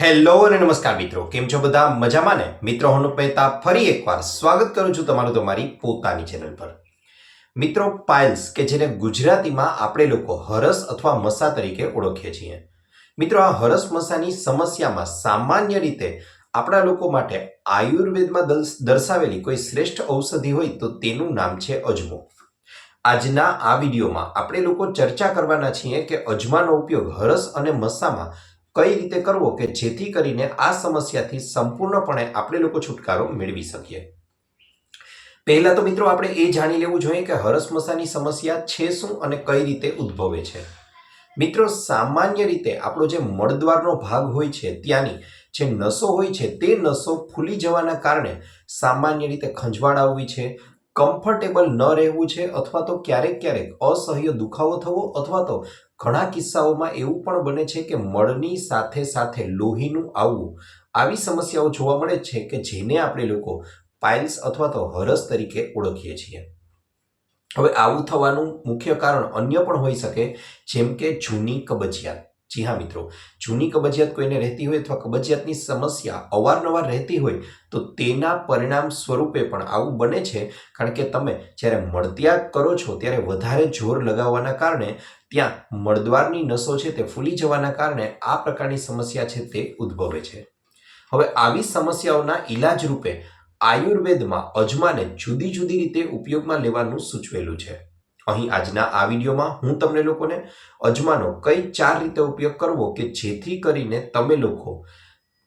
Hello અને નમસ્કાર મિત્રો, કેમ છો બધા? મજામાં ને? મિત્રો, હું મહેતા ફરી એકવાર સ્વાગત કરું છું તમારું તમારી પોતાની ચેનલ પર. મિત્રો પાઇલ્સ કે જેને ગુજરાતીમાં આપણે લોકો હરસ અથવા મસા તરીકે ઓળખીએ છીએ. મિત્રો, આ હરસ મસાની સમસ્યામાં સામાન્ય રીતે આપણા લોકો માટે આયુર્વેદમાં દર્શાવેલી કોઈ શ્રેષ્ઠ ઔષધિ હોય તો તેનું નામ છે અજમો. આજના આ વિડીયોમાં આપણે લોકો ચર્ચા કરવાના છીએ કે અજમાનો ઉપયોગ હરસ અને મસામાં કઈ રીતે કરવો કે જેથી કરીને આ સમસ્યાથી સંપૂર્ણપણે આપણે લોકો છુટકારો મેળવી શકીએ. પહેલાં તો મિત્રો આપણે એ જાણી લેવું જોઈએ કે હરસમસાની સમસ્યા છે શું અને કઈ રીતે ઉદ્ભવે છે. મિત્રો સામાન્ય રીતે આપણો જે મળદ્વારનો ભાગ હોય છે, ત્યાંની જે નસો હોય છે, તે નસો ફૂલી જવાના કારણે સામાન્ય રીતે ખંજવાળ આવવી છે કમ્ફર્ટેબલ ન રહેવું છે અથવા તો ક્યારેક ક્યારેક અસહ્ય દુખાવો થવો અથવા તો ઘણા કિસ્સાઓમાં એવું પણ બને છે કે મળની સાથે સાથે લોહીનું આવવું. આવી સમસ્યાઓ જોવા મળે છે કે જેને આપણે લોકો પાઇલ્સ અથવા તો હરસ તરીકે ઓળખીએ છીએ. હવે આવું થવાનું મુખ્ય કારણ અન્ય પણ હોઈ શકે, જેમ કે જૂની કબજિયાત. જી હા મિત્રો, જૂની કબજિયાત કોઈને રહેતી હોય અથવા કબજિયાતની સમસ્યા અવારનવાર રહેતી હોય તો તેના પરિણામ સ્વરૂપે પણ આવું બને છે. કારણ કે તમે જ્યારે મળત્યાગ કરો છો ત્યારે વધારે જોર લગાવવાના કારણે ત્યાં મળદ્વારની નસો છે તે ફૂલી જવાના કારણે આ પ્રકારની સમસ્યા છે તે ઉદ્ભવે છે. હવે આવી સમસ્યાઓના ઈલાજ રૂપે આયુર્વેદમાં અજમાને જુદી જુદી રીતે ઉપયોગમાં લેવાનું સૂચવેલું છે. અહીં આજના આ વિડીયોમાં હું તમને લોકોને અજમાનો કઈ ચાર રીતે ઉપયોગ કરવો કે જેથી કરીને તમે લોકો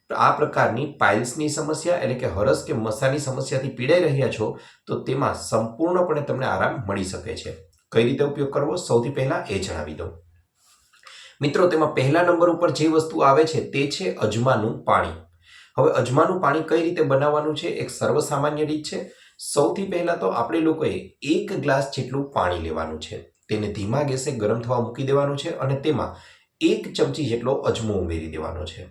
આ પ્રકારની પાઇલ્સની સમસ્યા એટલે કે હરસ કે મસાની સમસ્યાથી પીડાઈ રહ્યા છો, તો તેમાં સંપૂર્ણપણે તમને આરામ મળી શકે છે. કઈ રીતે ઉપયોગ કરવો? સૌથી પહેલાં એ જણાવી દઉં. મિત્રો, તેમાં પહેલા નંબર ઉપર જે વસ્તુ આવે છે તે છે અજમાનું પાણી. હવે અજમાનું પાણી કઈ રીતે બનાવવાનું છે? એક સર્વસામાન્ય રીત છે. સૌથી પહેલાં તો આપણે લોકોએ એક ગ્લાસ જેટલું પાણી લેવાનું છે. તેને ધીમા ગેસે ગરમ થવા મૂકી દેવાનું છે અને તેમાં એક ચમચી જેટલો અજમો ઉમેરી દેવાનો છે.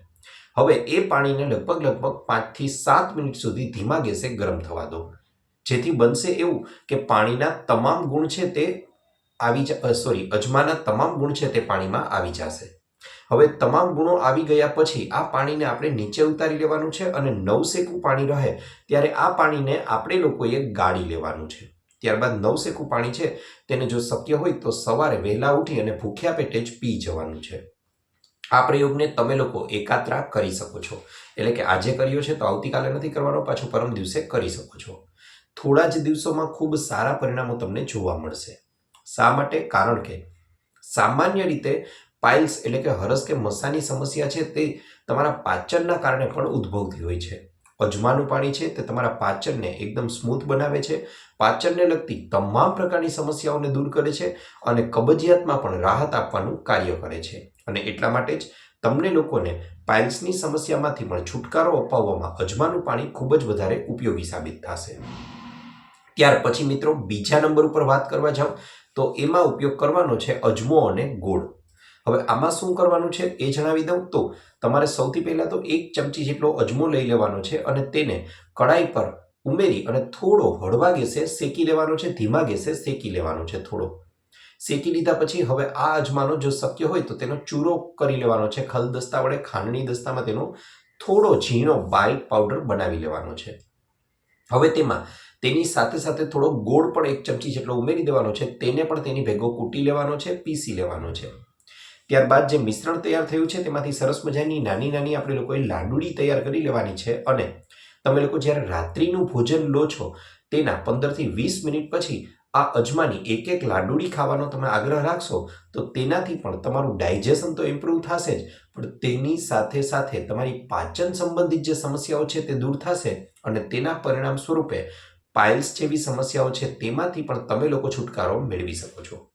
હવે એ પાણીને લગભગ લગભગ પાંચથી સાત મિનિટ સુધી ધીમા ગેસે ગરમ થવા દો. જેથી બનશે એવું કે પાણીના તમામ ગુણ છે તે આવી જ સોરી, અજમાના તમામ ગુણ છે તે પાણીમાં આવી જશે. હવે તમામ ગુણો આવી ગયા પછી આ પાણીને આપણે નીચે ઉતારી લેવાનું છે અને નવસેકું પાણી રહે ત્યારે આ પાણીને આપણે લોકોએ ગાળી લેવાનું છે. ત્યારબાદ નવસેકું પાણી છે તેને જો શક્ય હોય તો સવારે વહેલા ઉઠી અને ભૂખ્યા પેટે જ પી જવાનું છે. આ પ્રયોગને તમે લોકો એકાત્રા કરી શકો છો. એટલે કે આજે કર્યો છે તો આવતીકાલે નથી કરવાનો, પાછો પરમ દિવસે કરી શકો છો. થોડા જ દિવસોમાં ખૂબ સારા પરિણામો તમને જોવા મળશે. શા માટે? કારણ કે સામાન્ય રીતે પાઇલ્સ એટલે કે હરસ કે મસાની સમસ્યા છે તે તમારા પાચનના કારણે પણ ઉદ્ભવતી હોય છે. અજમાનું પાણી છે તે તમારા પાચનને એકદમ સ્મૂથ બનાવે છે. પાચનને લગતી તમામ પ્રકારની સમસ્યાઓને દૂર કરે છે અને કબજિયાતમાં પણ રાહત આપવાનું કાર્ય કરે છે. અને એટલા માટે જ તમને લોકોને પાઇલ્સની સમસ્યામાંથી પણ છુટકારો અપાવવામાં અજમાનું પાણી ખૂબ જ વધારે ઉપયોગી સાબિત થશે. ત્યાર પછી મિત્રો બીજા નંબર ઉપર વાત કરવા જાઉં તો એમાં ઉપયોગ કરવાનો છે અજમો અને ગોળ. હવે આમાં શું કરવાનું છે એ જણાવી દઉં તો તમારે સૌથી પહેલાં તો એક ચમચી જેટલો અજમો લઈ લેવાનો છે અને તેને કડાઈ પર ઉમેરી અને થોડો હળવા ગેસે શેકી લેવાનો છે, ધીમા ગેસે શેકી લેવાનો છે થોડો. શેકી લીધા પછી હવે આ અજમાનો જો શક્ય હોય તો તેનો ચૂરો કરી લેવાનો છે, ખલ દસ્તા વડે ખાંડની દસ્તામાં તેનો થોડો ઝીણો બારીક પાવડર બનાવી લેવાનો છે. હવે તેમાં તેની સાથે સાથે થોડો ગોળ પણ એક ચમચી જેટલો ઉમેરી દેવાનો છે, તેને પણ તેની ભેગો કૂટી લેવાનો છે, પીસી લેવાનો છે. ત્યારબાદ જે મિશ્રણ તૈયાર થયું છે, તેમાંથી સરસ મજાની નાની નાની આપણે લોકોએ લાડુડી તૈયાર કરી લેવાની છે અને તમે લોકો જ્યારે રાત્રિનું ભોજન લો છો, તેના પંદરથી વીસ મિનિટ પછી આ અજમાની એક એક લાડુડી ખાવાનો તમે આગ્રહ રાખશો, તો તેનાથી પણ તમારું ડાયજેશન તો ઇમ્પ્રૂવ થશે જ. પણ તેની સાથે સાથે તમારી પાચન સંબંધિત જે સમસ્યાઓ છે, તે દૂર થશે અને તેના પરિણામ સ્વરૂપે પાઇલ્સ જેવી સમસ્યાઓ છે, તેમાંથી પણ તમે લોકો છુટકારો મેળવી શકો છો.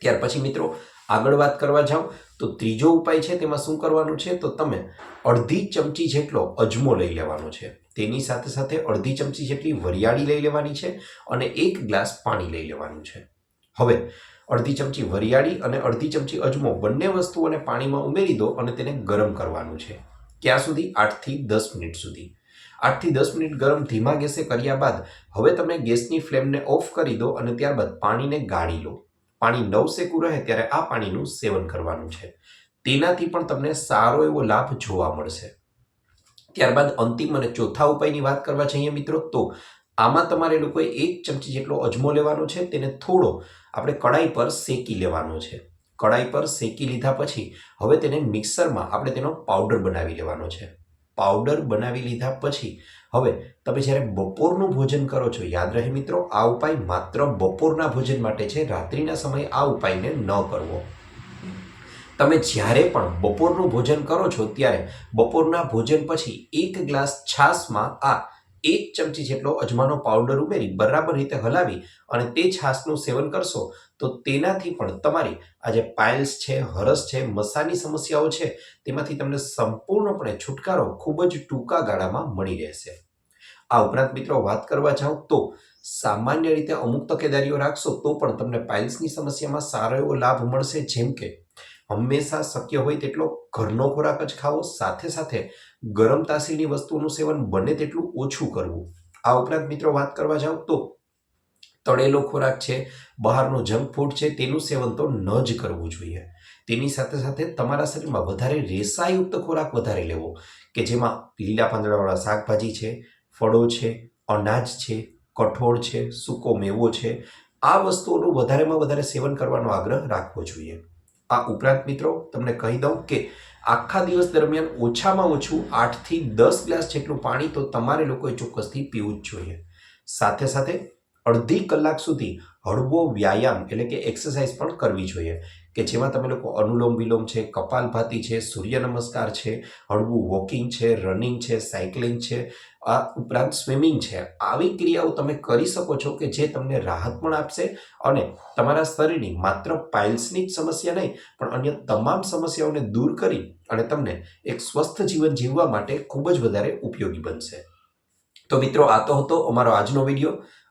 ત્યાર પછી મિત્રો, આગળ વાત કરવા જાઓ, તો ત્રીજો ઉપાય છે તેમાં શું કરવાનું છે? તો તમે અડધી ચમચી જેટલો અજમો લઈ લેવાનો છે. તેની સાથે સાથે અડધી ચમચી જેટલી વરિયાળી લઈ લેવાની છે અને એક ગ્લાસ પાણી લઈ લેવાનું છે. હવે, અડધી ચમચી વરિયાળી અને અડધી ચમચી અજમો બંને વસ્તુઓને પાણીમાં ઉમેરી દો અને તેને ગરમ કરવાનું છે. ક્યાં સુધી? આઠથી દસ મિનિટ સુધી. આઠથી દસ મિનિટ ગરમ ધીમા ગેસે કર્યા બાદ, હવે તમે ગેસની ફ્લેમને ઓફ કરી દો અને ત્યારબાદ પાણીને ગાળી લો. પાણી નવસેકું રહે ત્યારે આ પાણીનું સેવન કરવાનું છે. તેનાથી પણ તમને સારો એવો લાભ જોવા મળશે. ત્યારબાદ અંતિમ અને ચોથા ઉપાયની વાત કરવા જઈએ મિત્રો, તો આમાં તમારે લોકોએ એક ચમચી જેટલો અજમો લેવાનો છે, તેને થોડો આપણે કડાઈ પર શેકી લેવાનો છે. કડાઈ પર શેકી લીધા પછી હવે તેને મિક્સરમાં આપણે તેનો પાવડર બનાવી લેવાનો છે. પાવડર બનાવી લીધા પછી, હવે તમે જ્યારે બપોરનું ભોજન કરો છો, યાદ રહે મિત્રો, આ ઉપાય માત્ર બપોરના ભોજન માટે છે, રાત્રિના સમયે આ ઉપાયને ન કરવો. તમે જ્યારે પણ બપોરનું ભોજન કરો છો, ત્યારે બપોરના ભોજન પછી એક ગ્લાસ છાશમાં આ એક ચમચી જેટલો અજમાનો પાવડર ઉમેરી બરાબર રીતે હલાવી અને તે છાશનું સેવન કરશો, તો તેનાથી પણ તમારી આ જે પાઇલ્સ છે, હરસ છે, મસાની સમસ્યાઓ છે, તેમાંથી તમને સંપૂર્ણપણે છુટકારો ખૂબ જ ટૂંકા ગાળામાં મળી રહેશે. આ ઉપરાંત મિત્રો વાત કરવા જાઓ તો સામાન્ય રીતે અમુક તકેદારીઓ રાખશો તો પણ તમને પાઇલ્સની સમસ્યામાં સારો એવો લાભ મળશે, જેમ કે હંમેશા શક્ય હોય તેટલો ઘરનો ખોરાક જ ખાવો, સાથે સાથે ગરમ તાસીરની વસ્તુઓનું સેવન બને તેટલું ઓછું કરવું. આ ઉપરાંત મિત્રો વાત કરવા જાઉં તો તળેલો ખોરાક છે, બહારનો જંક ફૂડ છે, તેનું સેવન તો ન જ કરવું જોઈએ. તેની સાથે સાથે તમારા શરીરમાં વધારે રેસાયુક્ત ખોરાક વધારે લેવો, કે જેમાં લીલા પાંદડાવાળા શાકભાજી છે, ફળો છે, અનાજ છે, કઠોળ છે, સૂકો મેવો છે, આ વસ્તુઓનું વધારેમાં વધારે સેવન કરવાનો આગ્રહ રાખવો જોઈએ. આ ઉપરાંત મિત્રો, તમને કહી દઉં કે આખા દિવસ દરમિયાન ઓછામાં ઓછું આઠથી દસ ગ્લાસ જેટલું પાણી તો તમારે લોકોએ ચોક્કસથી પીવું જ જોઈએ. સાથે સાથે અડધી કલાક સુધી હળવો વ્યાયામ એટલે કે એક્સરસાઇઝ પણ કરવી જોઈએ. કે જેમાં તમે લોકો અનુલોમ વિલોમ છે કપાલભાતી છે, સૂર્ય નમસ્કાર છે, હળવું વોકિંગ છે, રનિંગ છે, સાયકલિંગ છે, આ ઉપરાંત સ્વિમિંગ છે. આવી ક્રિયાઓ તમે કરી શકો છો કે જે તમને રાહત પણ આપશે અને તમારા શરીરની માત્ર પાઇલ્સની જ સમસ્યા નહીં, પણ અન્ય તમામ સમસ્યાઓને દૂર કરી અને તમને એક સ્વસ્થ જીવન જીવવા માટે ખૂબ જ વધારે ઉપયોગી બનશે. તો મિત્રો, આ તો હતો અમારો આજનો વીડિયો.